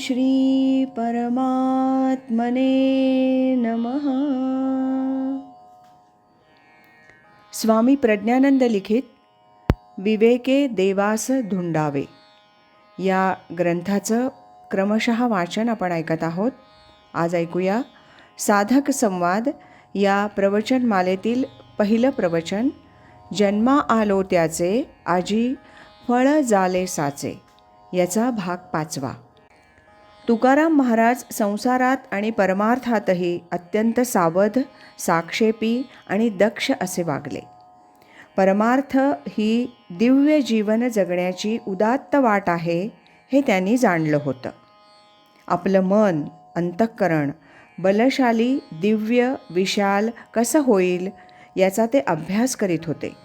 श्री परमात्मने नमः। स्वामी प्रज्ञानंद लिखित विवेके देवास धुंडावे या ग्रंथाचं क्रमशः वाचन आपण ऐकत आहोत. आज ऐकूया साधक संवाद या प्रवचनमालेतील पहिलं प्रवचन जन्मा आलो त्याचे आजी फळ जाले साचे याचा भाग पाचवा. तुकाराम महाराज संसारात आणि परमार्थातही अत्यंत सावध साक्षेपी आणि दक्ष असे वागले. परमार्थ ही दिव्य जीवन जगण्याची उदात्त वाट आहे हे त्यांनी जाणलं होतं. आपलं मन अंतःकरण बलशाली दिव्य विशाल कसं होईल याचा ते अभ्यास करीत होते.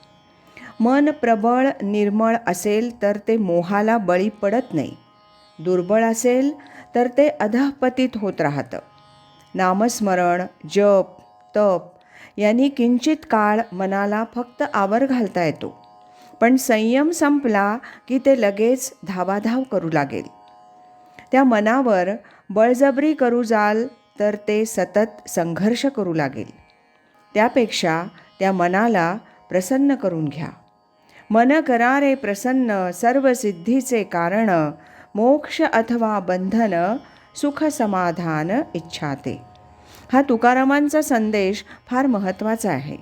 मन प्रबळ निर्मळ असेल तर ते मोहाला बळी पडत नाही. दुर्बळ असेल तर ते अधःपतित होत राहतं. नामस्मरण जप तप यांनी किंचित काळ मनाला फक्त आवर घालता येतो. पण संयम संपला की ते लगेच धावाधाव करू लागेल. त्या मनावर बळजबरी करू जाल तर ते सतत संघर्ष करू लागेल. त्यापेक्षा त्या मनाला प्रसन्न करून घ्या. मन करारे प्रसन्न सर्व सिद्धीचे कारण मोक्ष अथवा बंधन सुख समाधान इच्छाते हा तुकारामांचा संदेश फार महत्त्वाचा आहे.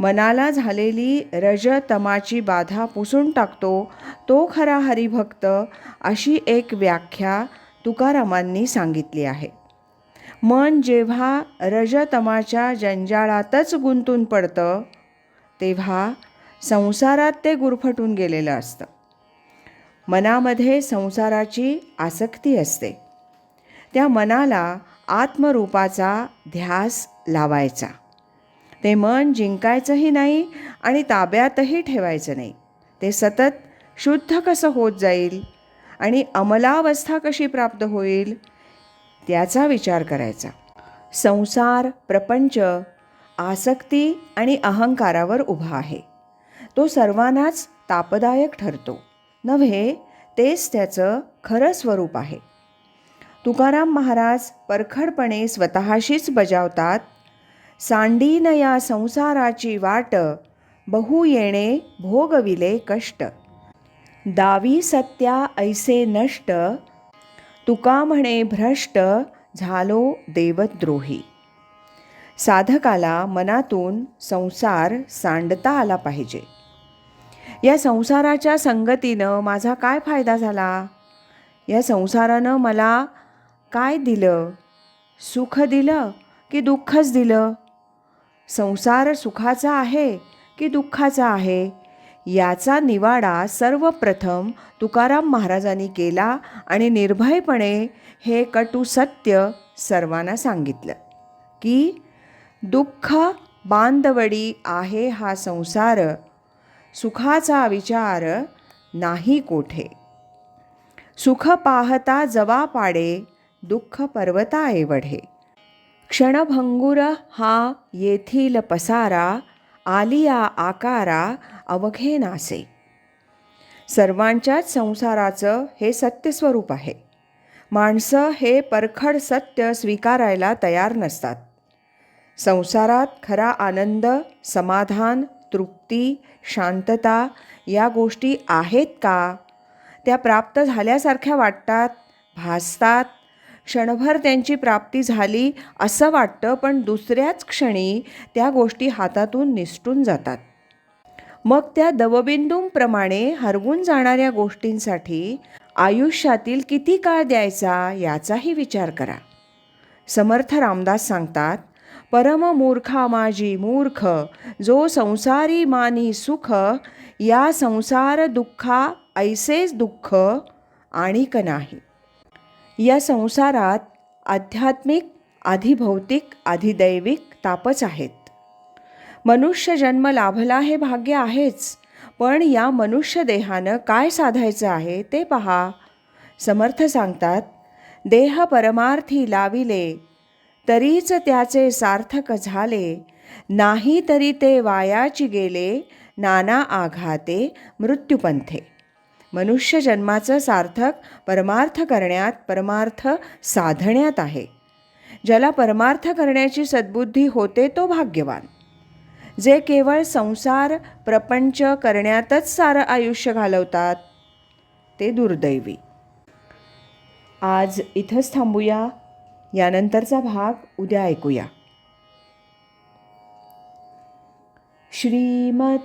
मनाला झालेली रजतमाची बाधा पुसून टाकतो तो खरा हरिभक्त अशी एक व्याख्या तुकारामांनी सांगितली आहे. मन जेव्हा रजतमाच्या जंजाळातच गुंतून पडतं तेव्हा संसारात ते गुरफटून गेलेलं असतं. मनामध्ये संसाराची आसक्ती असते. त्या मनाला आत्मरूपाचा ध्यास लावायचा. ते मन जिंकायचंही नाही आणि ताब्यातही ठेवायचं नाही. ते सतत शुद्ध कसं होत जाईल आणि अमलावस्था कशी प्राप्त होईल त्याचा विचार करायचा. संसार प्रपंच आसक्ती आणि अहंकारावर उभा आहे. तो सर्वांनाच तापदायक ठरतो. नव्हे तेच त्याचं खरं स्वरूप आहे. तुकाराम महाराज परखडपणे स्वतःशीच बजावतात सांडीन या संसाराची वाट बहु येणे भोगविले कष्ट. दावी सत्या ऐसे नष्ट तुका म्हणे भ्रष्ट झालो देवद्रोही. साधकाला मनातून संसार सांडता आला पाहिजे. या संसाराच्या संगतीनं माझा काय फायदा झाला? या संसारानं मला काय दिलं? सुख दिलं की दुःखच दिलं? संसार सुखाचा आहे की दुःखाचा आहे? याचा निवाडा सर्वप्रथम तुकाराम महाराजांनी केला आणि निर्भयपणे हे कटू सत्य सर्वांना सांगितलं की दुःख बांधवडी आहे हा संसार सुखाचा विचार नाही कोठे. सुख पाहता जवा पाडे दुःख पर्वता एवढे. क्षणभंगुर हा येथील पसारा आलिया आकारा अवघे नासे. सर्वांच्याच संसाराचं हे सत्यस्वरूप आहे. माणसं हे परखड सत्य स्वीकारायला तयार नसतात. संसारात खरा आनंद समाधान तृप्ती शांतता या गोष्टी आहेत का? त्या प्राप्त झाल्यासारख्या वाटतात भासतात. क्षणभर त्यांची प्राप्ती झाली असं वाटतं पण दुसऱ्याच क्षणी त्या गोष्टी हातातून निसटून जातात. मग त्या दवबिंदूंप्रमाणे हरवून जाणाऱ्या गोष्टींसाठी आयुष्यातील किती काळ द्यायचा याचाही विचार करा. समर्थ रामदास सांगतात परम मूर्खा माझी मूर्ख जो संसारी मानी सुख या संसार दुःखा ऐसेच दुःख आणिक नाही. या संसारात आध्यात्मिक आधिभौतिक आधिदैविक तापच आहेत. मनुष्य जन्म लाभला हे भाग्य आहेच पण या मनुष्य देहानं काय साधायचं आहे ते पहा. समर्थ सांगतात देह परमार्थी लाविले तरीच त्याचे सार्थक झाले. नाही तरी ते वायाची गेले नाना आघाते मृत्युपंथे. मनुष्य जन्माचं सार्थक परमार्थ करण्यात परमार्थ साधण्यात आहे. ज्याला परमार्थ करण्याची सद्बुद्धी होते तो भाग्यवान. जे केवळ संसार प्रपंच करण्यातच सारं आयुष्य घालवतात ते दुर्दैवी. आज इथंच थांबूया. यानंतरचा भाग उद्या ऐकूया. श्रीमत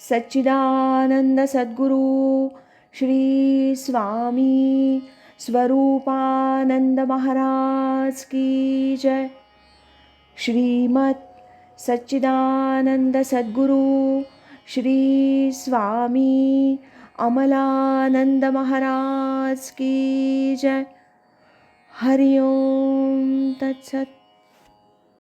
सच्चिदानंद सद्गुरु श्री स्वामी स्वरूपानंद महाराज की जय. श्रीमत सच्चिदानंद सद्गुरु श्री स्वामी अमलानंद महाराज की जय. हरि ओम तत्सत